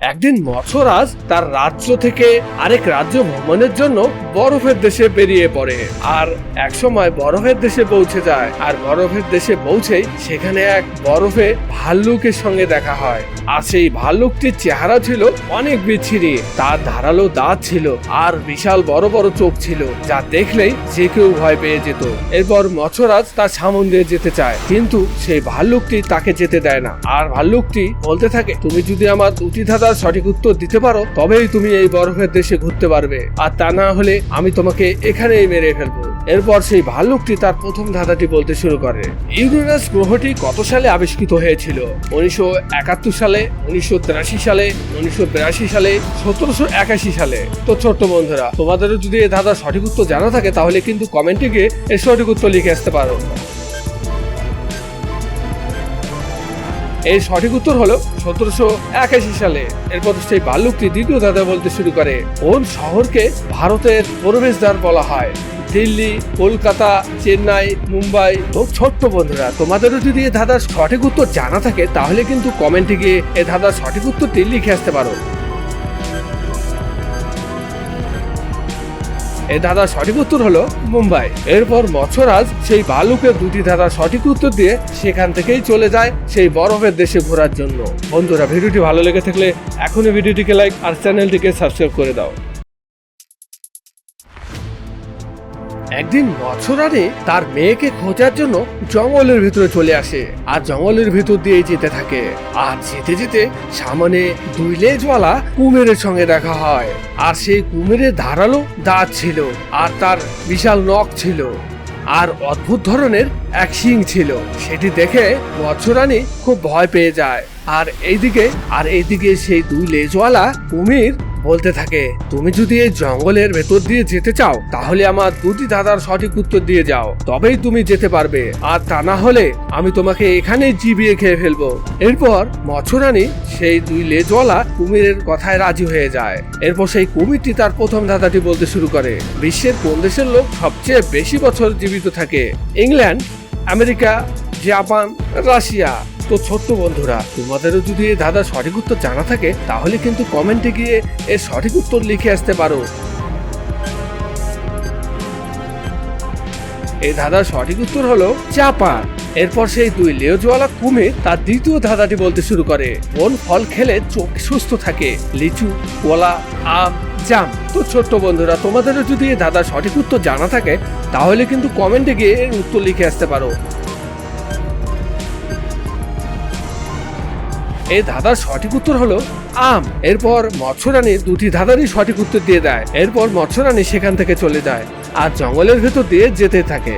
একদিন মৎস্যরাজ তার রাজ্য থেকে আরেক রাজ্য ভ্রমণের জন্য বরফের দেশে বেরিয়ে পড়ে। আর এক সময় বরফের দেশে পৌঁছে যায়। আর বরফের দেশে পৌঁছেই সেখানে এক বরফে ভাল্লুকের সঙ্গে দেখা হয়। আর সেই ভাল্লুকটির চেহারা ছিল অনেক বিচ্ছিরি। তার ধারালো দাঁত ছিল আর বিশাল বড় বড় চোখ ছিল, যা দেখলেই যে কেউ ভয় পেয়ে যেত। এরপর মৎস্যরাজ তার সামন দিয়ে যেতে চায়। কিন্তু সেই ভাল্লুকটি তাকে যেতে দেয় না। আর ভাল্লুকটি বলতে থাকে, তুমি যদি আমার দুটি ধাঁধার সঠিক উত্তর দিতে পারো, তবেই তুমি এই বরফের দেশে ঘুরতে পারবে। আর তা না হলে আমি তোমাকে এখানেই মেরে ফেলব। এরপর সেই ভাল্লুকটি তার প্রথম ধাঁধাটি বলতে শুরু করে। ইউরেনাস গ্রহটি কত সালে আবিষ্কৃত হয়েছিল? উনিশশো একাত্তর সালে, উনিশশো তিরাশি সালে, উনিশশো বিরাশি সালে, সতেরোশো একাশি সালে। তো ছোট্ট বন্ধুরা, তোমাদেরও যদি এই ধাঁধার সঠিক উত্তর জানা থাকে, তাহলে কিন্তু কমেন্টে গিয়ে এর সঠিক উত্তর লিখে আসতে পারো। এর সঠিক উত্তর হলো সতেরোশো একাশি সালে। এরপর সেই ভাল্লুকটি দ্বিতীয় ধাঁধা বলতে শুরু করে। কোন শহরকে ভারতের প্রবেশদ্বার বলা হয়? দিল্লি, কলকাতা, চেন্নাই, মুম্বাই। তো ছোট্ট বন্ধুরা, তোমাদেরও যদি এ ধাঁধার সঠিক উত্তর জানা থাকে, তাহলে কিন্তু কমেন্টে গিয়ে এ ধাঁধার সঠিক উত্তরটি লিখে আসতে পারো। এই দাদার সঠিক উত্তর হলো মুম্বাই। এরপর মৎসরাজ সেই ভালুকের দুটি ধাঁধার সঠিক উত্তর দিয়ে সেখান থেকেই চলে যায় সেই বরফের দেশে ঘোরার জন্য। বন্ধুরা, ভিডিওটি ভালো লেগে থাকলে এখনই ভিডিওটিকে লাইক আর চ্যানেলটিকে সাবস্ক্রাইব করে দাও। একদিন মৎস্যরানী তার মেয়েকে খোঁজার জন্য জঙ্গলের ভিতরে চলে আসে, আর জঙ্গলের ভিতর দিয়ে যেতে থাকে। আর যেতে যেতে সামনে দুই লেজওয়ালা কুমিরের সঙ্গে দেখা হয়, আর সেই কুমিরের ধারালো দাঁত ছিল, আর তার বিশাল নখ ছিল, আর অদ্ভুত ধরনের এক শিং ছিল। সেটি দেখে মৎস্যরানী খুব ভয় পেয়ে যায়। আর এইদিকে আর এইদিকে সেই দুই লেজওয়ালা কুমির বলতে থাকে, তুমি যদি এই জঙ্গলের ভেতর দিয়ে যেতে চাও, তাহলে আমার দুটি দাদার সঠিক উত্তর দিয়ে যাও। তবেই তুমি যেতে পারবে। আর তা না হলে আমি তোমাকে এখানেই জিবিয়ে খেয়ে ফেলব। এরপর মৎস্যরানী সেই দুই লেজওয়ালা কুমিরের কথায় রাজি হয়ে যায়। এরপর সেই কুমিরটি তার প্রথম ধাঁধাটি বলতে শুরু করে। বিশ্বের কোন দেশের লোক সবচেয়ে বেশি বছর জীবিত থাকে? England, America, Japan, Russia. তো ছোট্ট বন্ধুরা, তোমাদেরও যদি এই দাদা সঠিক উত্তর জানা থাকে, তাহলে কিন্তু কমেন্টে গিয়ে এর সঠিক উত্তর লিখে আসতে পারো। এই ধাঁধার সঠিক উত্তর হলো জাপান এরপর সেই দুই লেজওয়ালা কুমির তার দ্বিতীয় ধাঁধাটি বলতে শুরু করে। কোন ফল খেলে চোখ সুস্থ থাকে, লিচু, কলা, আম, জাম। তো ছোট্ট বন্ধুরা, তোমাদেরও যদি এই ধাঁধার সঠিক উত্তর জানা থাকে, তাহলে কিন্তু কমেন্টে গিয়ে এর উত্তর লিখে আসতে পারো। এই ধাঁধার সঠিক উত্তর হলো আম। এরপর মৎস্যরানী দুটি ধাঁধারই সঠিক উত্তর দিয়ে দেয়। এরপর মৎস্যরানী সেখান থেকে চলে যায় আর জঙ্গলের ভেতর দিয়ে যেতে থাকে।